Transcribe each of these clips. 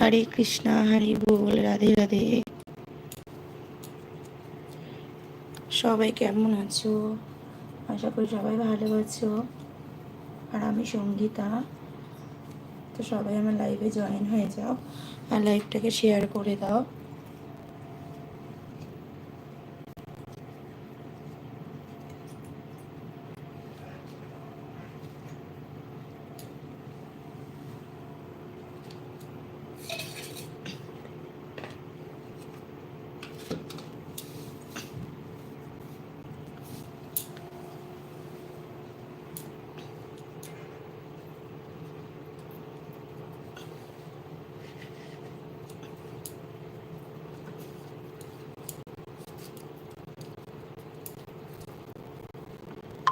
হরে কৃষ্ণা, হরি বল, রাধে রাধে। সবাই কেমন আছো? আশা করি সবাই ভালো আছো। আর আমি সঙ্গীতা। তো সবাই আমার লাইভে জয়েন হয়ে যাও আর লাইভটাকে শেয়ার করে দাও।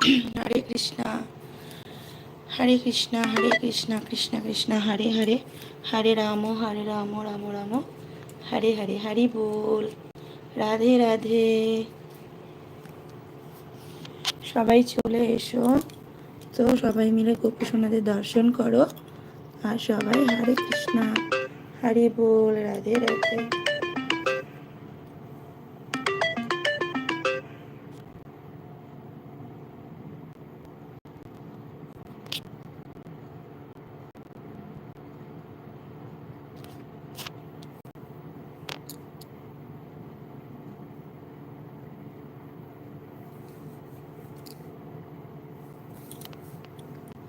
হরে কৃষ্ণা হরে কৃষ্ণা হরে কৃষ্ণা, কৃষ্ণ কৃষ্ণ, হরে হরে হরে রাম হরে রাম রাম রাম, হরে হরে, হরি বল, রাধে রাধে। সবাই চলে এসো। তো সবাই মিলে গোপী সোনাদের দর্শন করো। আর সবাই হরে কৃষ্ণা, হরে বল, রাধে রাধে।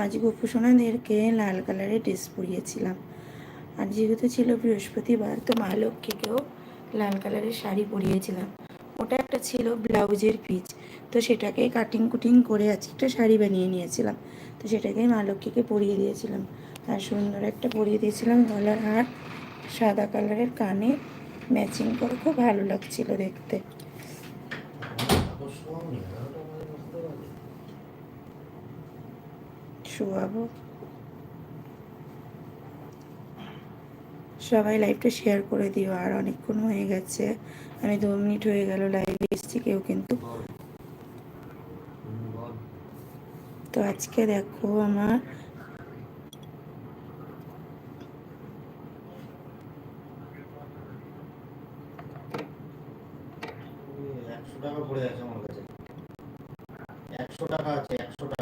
আজ গোপুসোনাদেরকে লাল কালারের ড্রেস পরিয়েছিলাম। আর যেহেতু ছিল বৃহস্পতিবার, তো মা লক্ষ্মীকেও লাল কালারের শাড়ি পরিয়েছিলাম। ওটা একটা ছিল ব্লাউজের পিচ, তো সেটাকে কাটিং কুটিং করে আজকে একটা শাড়ি বানিয়ে নিয়েছিলাম। তো সেটাকেই মা লক্ষ্মীকে পরিয়ে দিয়েছিলাম। আর সুন্দর একটা পরিয়ে দিয়েছিলাম, গলার হার সাদা কালারের কানে ম্যাচিং করে খুব ভালো লাগছিল দেখতে। শোয়াবো সবাই লাইভটা শেয়ার করে দিও, আর অনেকক্ষণ হয়ে গেছে। আমি দু মিনিট হয়ে গেল লাইভে এসেছি, কেউ কিন্তু তো আজকে দেখো আমার একশো টাকা পড়ে আছে আমার কাছে। একশো টাকা আছে, একশো টাকা।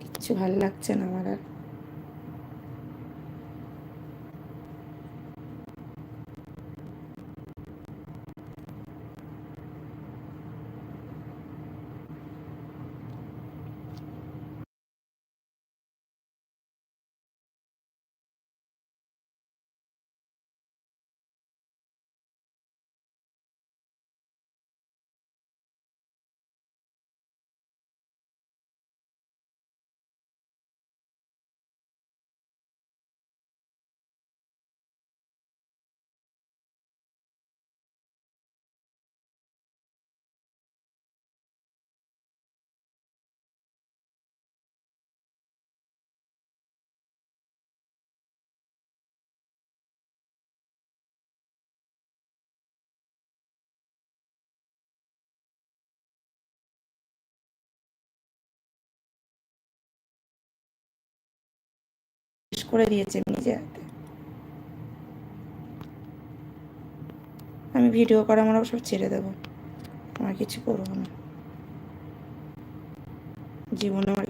কিচ্ছু ভালো লাগছে না আমার আর। করে দিয়েছে নিজে হাতে। আমি ভিডিও করা আমার সব ছেড়ে দেবো। আমার কিছু করব না। জীবনে আমার